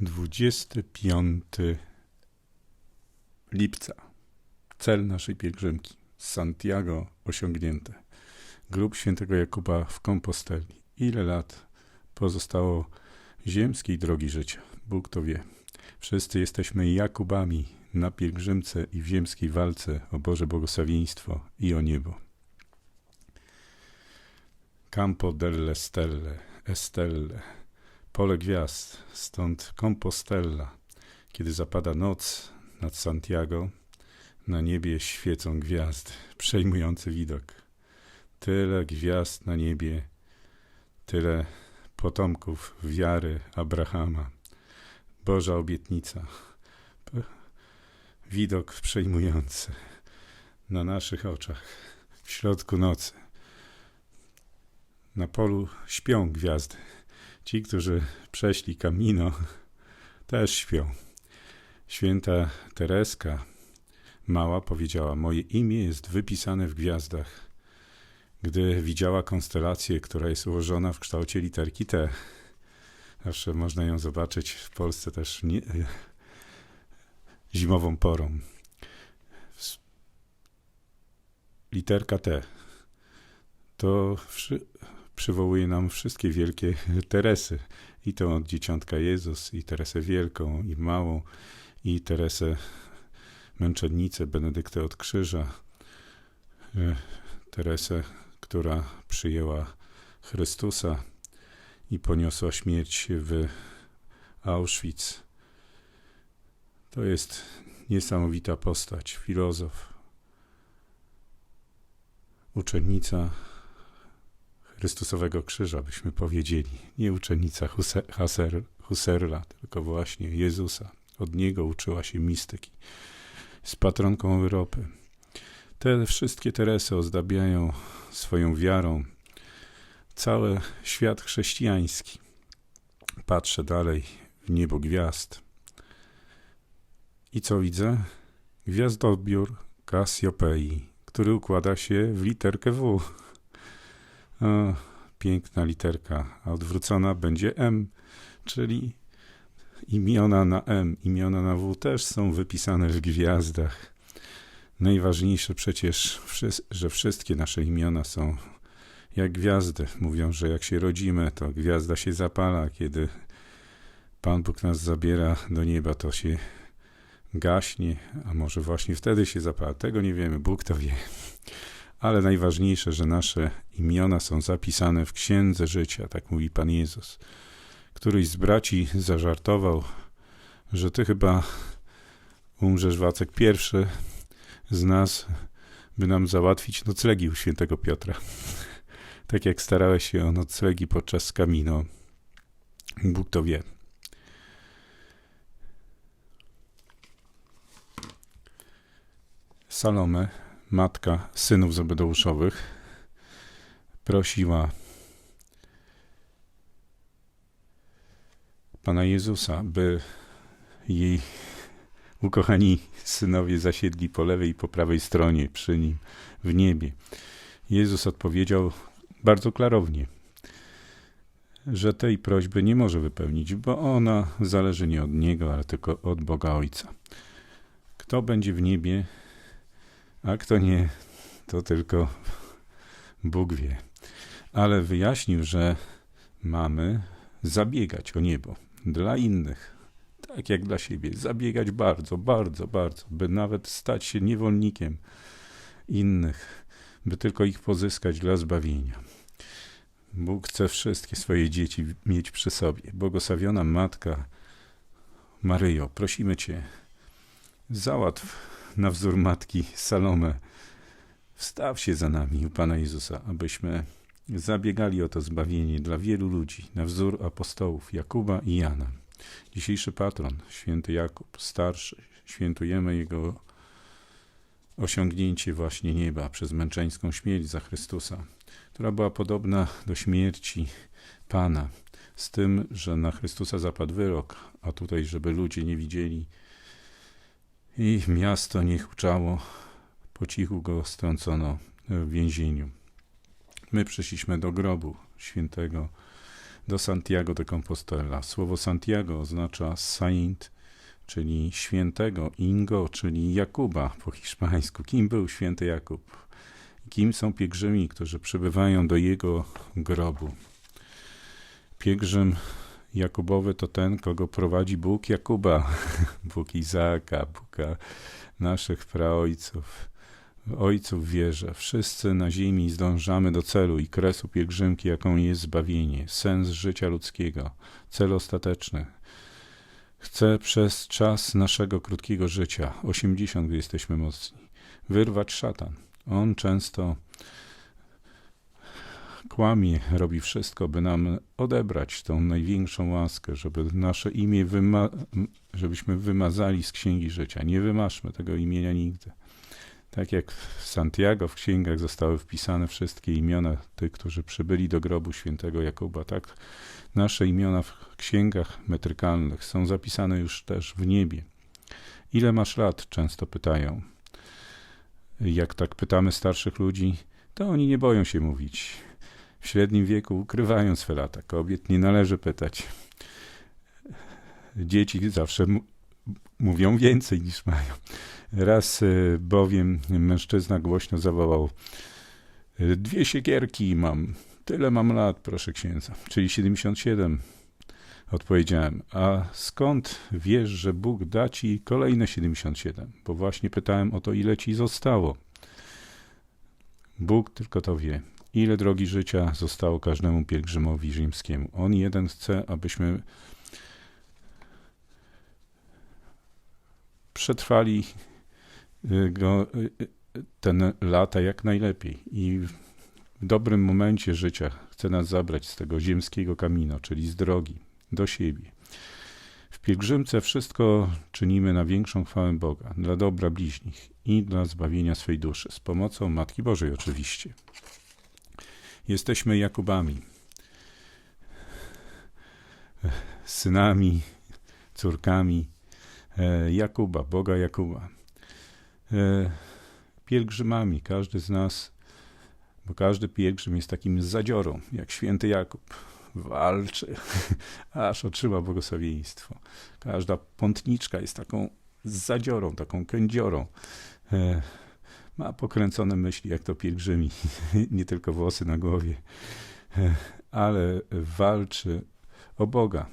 25 lipca. Cel naszej pielgrzymki. Santiago osiągnięte. Grób świętego Jakuba w Komposteli. Ile lat pozostało ziemskiej drogi życia? Bóg to wie. Wszyscy jesteśmy Jakubami na pielgrzymce i w ziemskiej walce o Boże błogosławieństwo i o niebo. Campo delle Stelle, Estelle, pole gwiazd, stąd Compostella. Kiedy zapada noc nad Santiago, na niebie świecą gwiazdy, przejmujący widok. Tyle gwiazd na niebie, tyle potomków wiary Abrahama. Boża obietnica. Widok przejmujący na naszych oczach, w środku nocy. Na polu śpią gwiazdy. Ci, którzy przeszli Camino, też śpią. Święta Tereska mała powiedziała: Moje imię jest wypisane w gwiazdach. Gdy widziała konstelację, która jest ułożona w kształcie literki T, zawsze można ją zobaczyć w Polsce też nie, zimową porą. Literka T to przywołuje nam wszystkie wielkie Teresy. I to od Dzieciątka Jezus, i Teresę Wielką, i Małą, i Teresę Męczennicę, Benedyktę od Krzyża, e, Teresę, która przyjęła Chrystusa i poniosła śmierć w Auschwitz. To jest niesamowita postać, filozof, uczennica Chrystusowego Krzyża, byśmy powiedzieli. Nie uczennica Husserla, tylko właśnie Jezusa. Od niego uczyła się mistyki. Z patronką Europy. Te wszystkie Teresy ozdabiają swoją wiarą cały świat chrześcijański. Patrzę dalej w niebo gwiazd. I co widzę? Gwiazdobiór Kasiopei, który układa się w literkę W. Piękna literka, a odwrócona będzie M, czyli imiona na M, imiona na W też są wypisane w gwiazdach. Najważniejsze przecież, że wszystkie nasze imiona są jak gwiazdy. Mówią, że jak się rodzimy, to gwiazda się zapala. Kiedy Pan Bóg nas zabiera do nieba, to się gaśnie, a może właśnie wtedy się zapala. Tego nie wiemy, Bóg to wie. Ale najważniejsze, że nasze imiona są zapisane w księdze życia, tak mówi Pan Jezus. Któryś z braci zażartował, że ty chyba umrzesz Wacek pierwszy z nas, by nam załatwić noclegi u świętego Piotra. tak jak starałeś się o noclegi podczas kamino. Bóg to wie. Salome, matka synów Zebedeuszowych, prosiła Pana Jezusa, by jej ukochani synowie zasiedli po lewej i po prawej stronie przy nim w niebie. Jezus odpowiedział bardzo klarownie, że tej prośby nie może wypełnić, bo ona zależy nie od Niego, ale tylko od Boga Ojca. Kto będzie w niebie, a kto nie, to tylko Bóg wie. Ale wyjaśnił, że mamy zabiegać o niebo dla innych, tak jak dla siebie. Zabiegać bardzo, bardzo, bardzo, by nawet stać się niewolnikiem innych, by tylko ich pozyskać dla zbawienia. Bóg chce wszystkie swoje dzieci mieć przy sobie. Błogosławiona Matka Maryjo, prosimy Cię, załatw na wzór Matki Salome, wstaw się za nami u Pana Jezusa, abyśmy zabiegali o to zbawienie dla wielu ludzi, na wzór apostołów Jakuba i Jana. Dzisiejszy patron, święty Jakub, starszy, świętujemy jego osiągnięcie właśnie nieba przez męczeńską śmierć za Chrystusa, która była podobna do śmierci Pana, z tym, że na Chrystusa zapadł wyrok, a tutaj, żeby ludzie nie widzieli i miasto nie huczało, po cichu go strącono w więzieniu. My przyszliśmy do grobu świętego do Santiago de Compostela. Słowo Santiago oznacza saint, czyli świętego, Ingo, czyli Jakuba po hiszpańsku. Kim był święty Jakub? Kim są pielgrzymi, którzy przybywają do jego grobu? Pielgrzym Jakubowy to ten, kogo prowadzi Bóg Jakuba, Bóg Izaaka, Bóg naszych praojców. Ojców wierzę, wszyscy na ziemi zdążamy do celu i kresu pielgrzymki, jaką jest zbawienie, sens życia ludzkiego, cel ostateczny. Chcę przez czas naszego krótkiego życia, 80, gdy jesteśmy mocni, wyrwać szatan. On często kłamie, robi wszystko, by nam odebrać tą największą łaskę, żeby nasze imię, wyma żebyśmy wymazali z księgi życia. Nie wymaszmy tego imienia nigdy. Tak jak w Santiago w księgach zostały wpisane wszystkie imiona tych, którzy przybyli do grobu świętego Jakuba, tak nasze imiona w księgach metrykalnych są zapisane już też w niebie. Ile masz lat? Często pytają. Jak tak pytamy starszych ludzi, to oni nie boją się mówić. W średnim wieku ukrywają swe lata. Kobiet nie należy pytać. Dzieci zawsze mówią więcej niż mają. Raz e, bowiem mężczyzna głośno zawołał: e, Dwie siekierki mam, tyle mam lat, proszę księdza, czyli 77. Odpowiedziałem, a skąd wiesz, że Bóg da ci kolejne 77? Bo właśnie pytałem o to, ile ci zostało. Bóg tylko to wie, ile drogi życia zostało każdemu pielgrzymowi rzymskiemu. On jeden chce, abyśmy przetrwali y, go, y, y, ten lata jak najlepiej i w dobrym momencie życia chce nas zabrać z tego ziemskiego kamino, czyli z drogi do siebie. W pielgrzymce wszystko czynimy na większą chwałę Boga, dla dobra bliźnich i dla zbawienia swej duszy, z pomocą Matki Bożej oczywiście. Jesteśmy Jakubami, synami, córkami E, Jakuba, Boga Jakuba. E, pielgrzymami, każdy z nas, bo każdy pielgrzym jest takim zadziorą, jak święty Jakub. Walczy, aż otrzyma błogosławieństwo. Każda pątniczka jest taką zadziorą, taką kędziorą. Ma pokręcone myśli, jak to pielgrzymi, nie tylko włosy na głowie, ale walczy o Boga,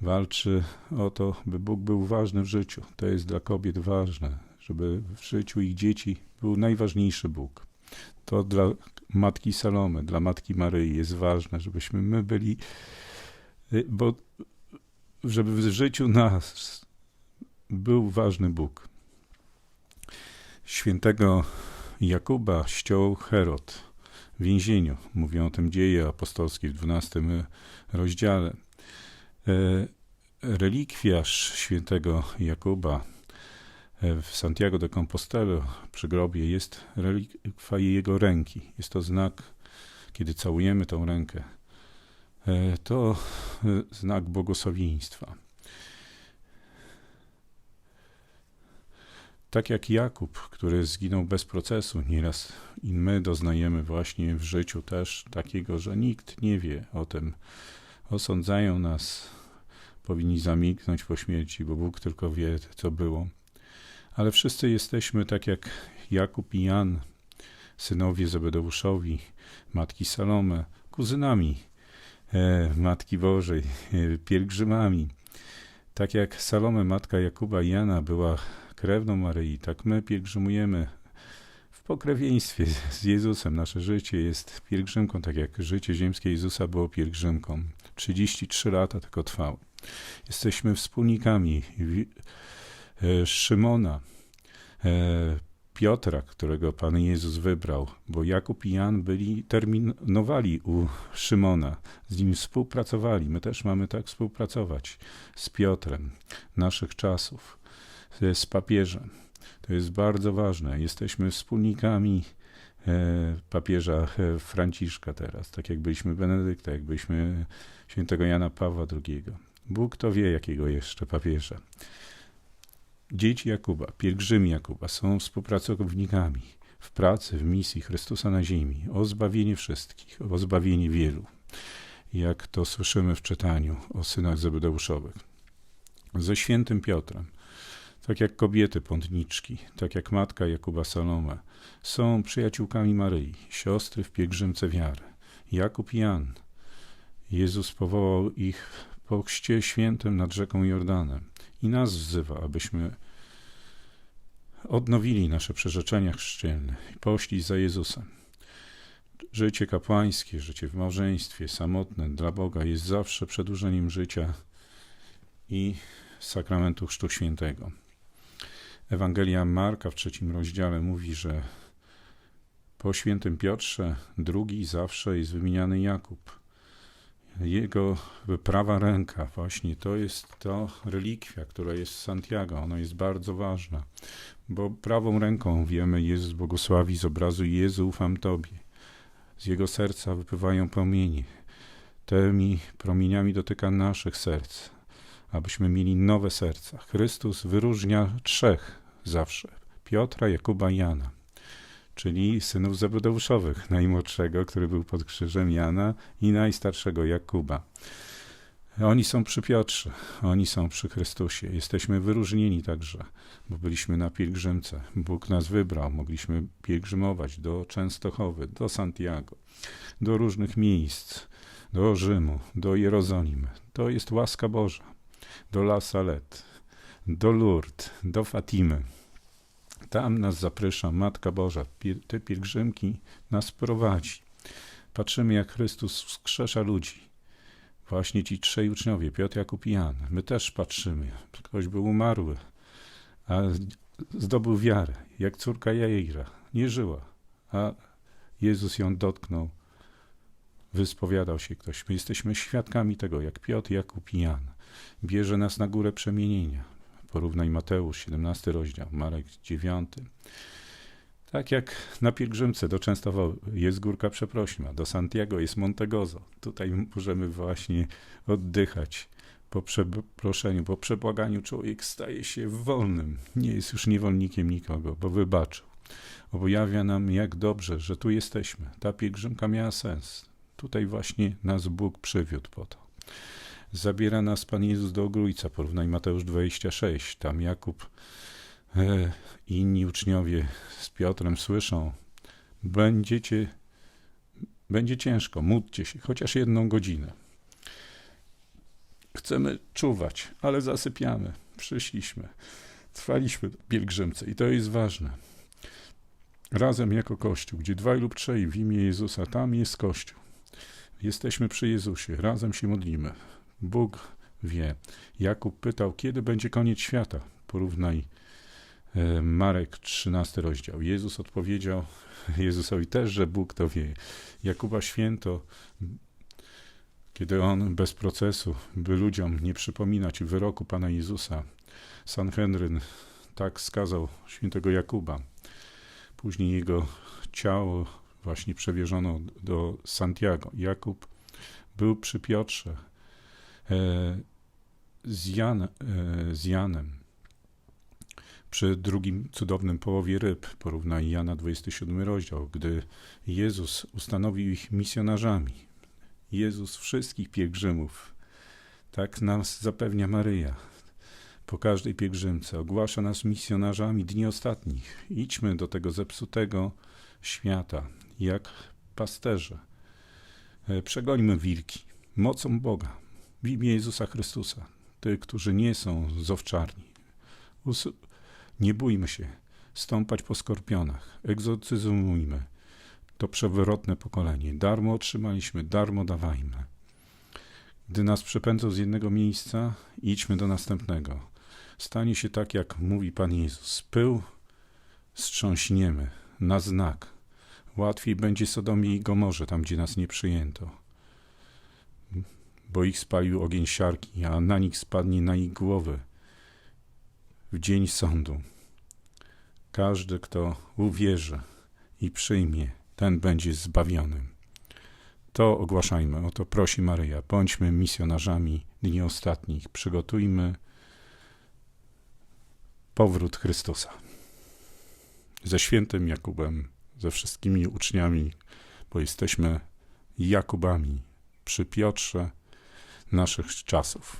walczy o to, by Bóg był ważny w życiu. To jest dla kobiet ważne, żeby w życiu ich dzieci był najważniejszy Bóg. To dla matki Salomy, dla matki Maryi jest ważne, żebyśmy my byli, y, bo żeby w życiu nas był ważny Bóg. Świętego Jakuba ściął Herod w więzieniu. Mówią o tym dzieje apostolskie w 12 rozdziale. E, relikwiarz świętego Jakuba e, w Santiago de Compostela przy grobie jest relikwa jego ręki. Jest to znak, kiedy całujemy tą rękę, e, to znak błogosławieństwa. Tak jak Jakub, który zginął bez procesu, nieraz i my doznajemy właśnie w życiu też takiego, że nikt nie wie o tym, osądzają nas, powinni zamilknąć po śmierci, bo Bóg tylko wie, co było. Ale wszyscy jesteśmy tak jak Jakub i Jan, synowie Zebedeuszowi, matki Salome, kuzynami e, Matki Bożej, e, pielgrzymami. Tak jak Salome, matka Jakuba i Jana, była krewną Maryi, tak my pielgrzymujemy pokrewieństwie z Jezusem. Nasze życie jest pielgrzymką, tak jak życie ziemskie Jezusa było pielgrzymką. 33 lata tylko trwało. Jesteśmy wspólnikami e, Szymona, e, Piotra, którego Pan Jezus wybrał, bo Jakub i Jan byli, terminowali u Szymona, z nim współpracowali. My też mamy tak współpracować z Piotrem naszych czasów, z papieżem. To jest bardzo ważne. Jesteśmy wspólnikami e, papieża e, Franciszka teraz, tak jak byliśmy Benedykta, jak byliśmy świętego Jana Pawła II. Bóg to wie, jakiego jeszcze papieża. Dzieci Jakuba, pielgrzymi Jakuba są współpracownikami w pracy, w misji Chrystusa na ziemi, o zbawienie wszystkich, o zbawienie wielu. jak to słyszymy w czytaniu o synach Zebedeuszowych. Ze świętym Piotrem, tak jak kobiety pątniczki, tak jak matka Jakuba Salome, są przyjaciółkami Maryi, siostry w pielgrzymce wiary. Jakub i Jan. Jezus powołał ich po chrzcie świętym nad rzeką Jordanem i nas wzywa, abyśmy odnowili nasze przyrzeczenia chrzcielne i poszli za Jezusem. Życie kapłańskie, życie w małżeństwie, samotne dla Boga jest zawsze przedłużeniem życia i sakramentu Chrztu Świętego. Ewangelia Marka w trzecim rozdziale mówi, że po świętym Piotrze drugi zawsze jest wymieniany Jakub. Jego prawa ręka, właśnie to jest to relikwia, która jest w Santiago. Ona jest bardzo ważna, bo prawą ręką wiemy, Jezus błogosławi z obrazu Jezu, ufam Tobie. Z jego serca wypływają promienie. Tymi promieniami dotyka naszych serc, abyśmy mieli nowe serca. Chrystus wyróżnia trzech zawsze: Piotra, Jakuba i Jana, czyli synów Zebedeuszowych, najmłodszego, który był pod krzyżem Jana i najstarszego Jakuba. Oni są przy Piotrze, oni są przy Chrystusie. Jesteśmy wyróżnieni także, bo byliśmy na pielgrzymce. Bóg nas wybrał, mogliśmy pielgrzymować do Częstochowy, do Santiago, do różnych miejsc, do Rzymu, do Jerozolimy. To jest łaska Boża. Do La Salette, do Lourdes, do Fatimy. Tam nas zaprysza Matka Boża. Te pielgrzymki nas prowadzi. Patrzymy, jak Chrystus wskrzesza ludzi Właśnie ci trzej uczniowie, Piotr, Jakub i Jan. My też patrzymy. Ktoś był umarły, a zdobył wiarę, jak córka Jaira. Nie żyła, a Jezus ją dotknął. Wyspowiadał się ktoś. My jesteśmy świadkami tego, jak Piotr, Jakub i Jan. Bierze nas na górę przemienienia. Porównaj Mateusz, 17 rozdział, Marek 9. Tak jak na pielgrzymce do Częstochowy jest Górka Przeprośma, do Santiago jest Montegozo. Tutaj możemy właśnie oddychać. Po przeproszeniu, po przebłaganiu człowiek staje się wolnym. Nie jest już niewolnikiem nikogo, bo wybaczył. Objawia nam, jak dobrze, że tu jesteśmy. Ta pielgrzymka miała sens. Tutaj właśnie nas Bóg przywiódł po to. Zabiera nas Pan Jezus do Ogrójca, porównaj Mateusz 26. Tam Jakub E, inni uczniowie z Piotrem słyszą, będziecie, będzie ciężko, módlcie się, chociaż jedną godzinę. Chcemy czuwać, ale zasypiamy. Przyszliśmy, trwaliśmy pielgrzymce i to jest ważne. Razem jako Kościół, gdzie dwaj lub trzej w imię Jezusa, tam jest Kościół. Jesteśmy przy Jezusie, razem się modlimy. Bóg wie. Jakub pytał, kiedy będzie koniec świata. Porównaj E, Marek 13 rozdział. Jezus odpowiedział Jezusowi też, że Bóg to wie. Jakuba Święto, kiedy on bez procesu, by ludziom nie przypominać wyroku Pana Jezusa, Sanhedryn tak skazał świętego Jakuba. Później jego ciało właśnie przewierzono do Santiago. Jakub był przy Piotrze e, z, Jan, e, z Janem przy drugim cudownym połowie ryb, porównaj Jana 27 rozdział, gdy Jezus ustanowił ich misjonarzami. Jezus wszystkich pielgrzymów, tak nas zapewnia Maryja. Po każdej pielgrzymce ogłasza nas misjonarzami dni ostatnich. Idźmy do tego zepsutego świata, jak pasterze. E, przegońmy wilki mocą Boga, w imię Jezusa Chrystusa, tych, którzy nie są z owczarni. Nie bójmy się stąpać po skorpionach, egzocyzmujmy to przewrotne pokolenie. Darmo otrzymaliśmy, darmo dawajmy. Gdy nas przepędzą z jednego miejsca, idźmy do następnego. Stanie się tak, jak mówi Pan Jezus. Pył strząśniemy na znak. Łatwiej będzie Sodomie i Gomorze, tam gdzie nas nie przyjęto. Bo ich spalił ogień siarki, a na nich spadnie na ich głowy w dzień sądu. Każdy, kto uwierzy i przyjmie, ten będzie zbawiony. To ogłaszajmy, o to prosi Maryja. Bądźmy misjonarzami dni ostatnich. Przygotujmy powrót Chrystusa. Ze świętym Jakubem, ze wszystkimi uczniami, bo jesteśmy Jakubami przy Piotrze naszych czasów.